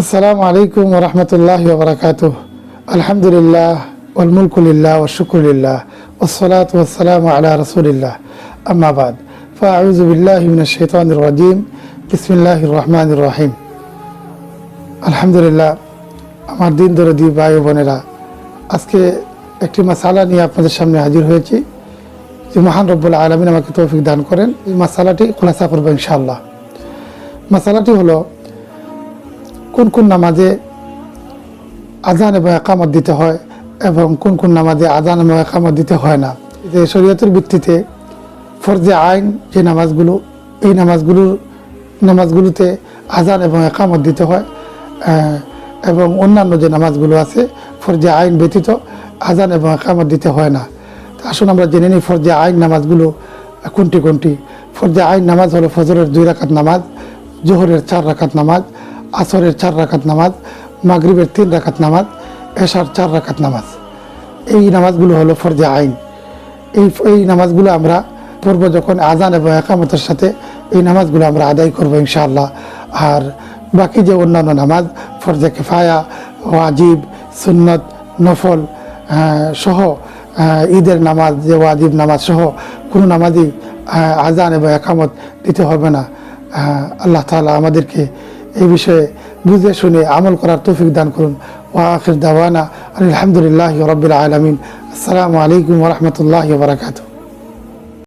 আসসালামু আলাইকুম রহমতুল্লাহ বরকাত আলহামদুলিল্লাহ ওলমুলকুলিল্লাহ ওশুকুলিল্লাহ ওসলাত ওসালাম আলা রসুলিল্লাহ। আম্মাবাদ ফাউজ বিল্লাহ মিন শৈতান রাজিম। বিসমিল্লাহ রহমান রহিম। আলহামদুলিল্লাহ, আমার দিন দরদি ভাই বোনেরা, আজকে একটি মাসালা নিয়ে আপনাদের সামনে হাজির হয়েছি। যে মহান রব্বুল আলমিন আমাকে তৌফিক দান করেন। এই মাসালাটি খোলাসা করব ইনশাআল্লাহ। মাসালাটি হলো কোন কোন নামাজে আজান এবং একামত দিতে হয় এবং কোন কোন নামাজে আজান এবং একামত দিতে হয় না? যে শরীয়তের ভিত্তিতে ফরজে আইন যে নামাজগুলো, এই নামাজগুলোর, নামাজগুলোতে আজান এবং একামত দিতে হয় এবং অন্যান্য যে নামাজগুলো আছে ফরজে আইন ব্যতীত আজান এবং একামত দিতে হয় না। আসুন আমরা জেনে নিই ফরজে আইন নামাজগুলো কোনটি কোনটি? ফরজে আইন নামাজ হলো ফজরের দুই রাকাত নামাজ, জোহরের চার রাকাত নামাজ আসরের চার রাকাত নামাজ, মাগরিবের তিন রাকাত নামাজ, এশার চার রাকাত নামাজ। এই নামাজগুলো হলো ফরজে আইন। এই এই নামাজগুলো আমরা পূর্ব যখন আজান এবং একামতের সাথে, এই নামাজগুলো আমরা আদায় করব ইনশাআল্লাহ। আর বাকি যে অন্যান্য নামাজ, ফরজে কেফায়া, ওয়াজিব, সুন্নত, নফল সহ ঈদের নামাজ, যে ওয়াজিব নামাজ সহ কোনো নামাজই আজান এবং একামত দিতে হবে না। আল্লাহ তাআলা আমাদেরকে এই বিষয়ে বুঝে শুনে আমল করার তৌফিক দান করুন। ওয়াখির দাওয়ানা আলহামদুলিল্লাহ রবিল আলমিন। আসসালামু আলাইকুম রহমতুল্লাহ বারাকাতুহ।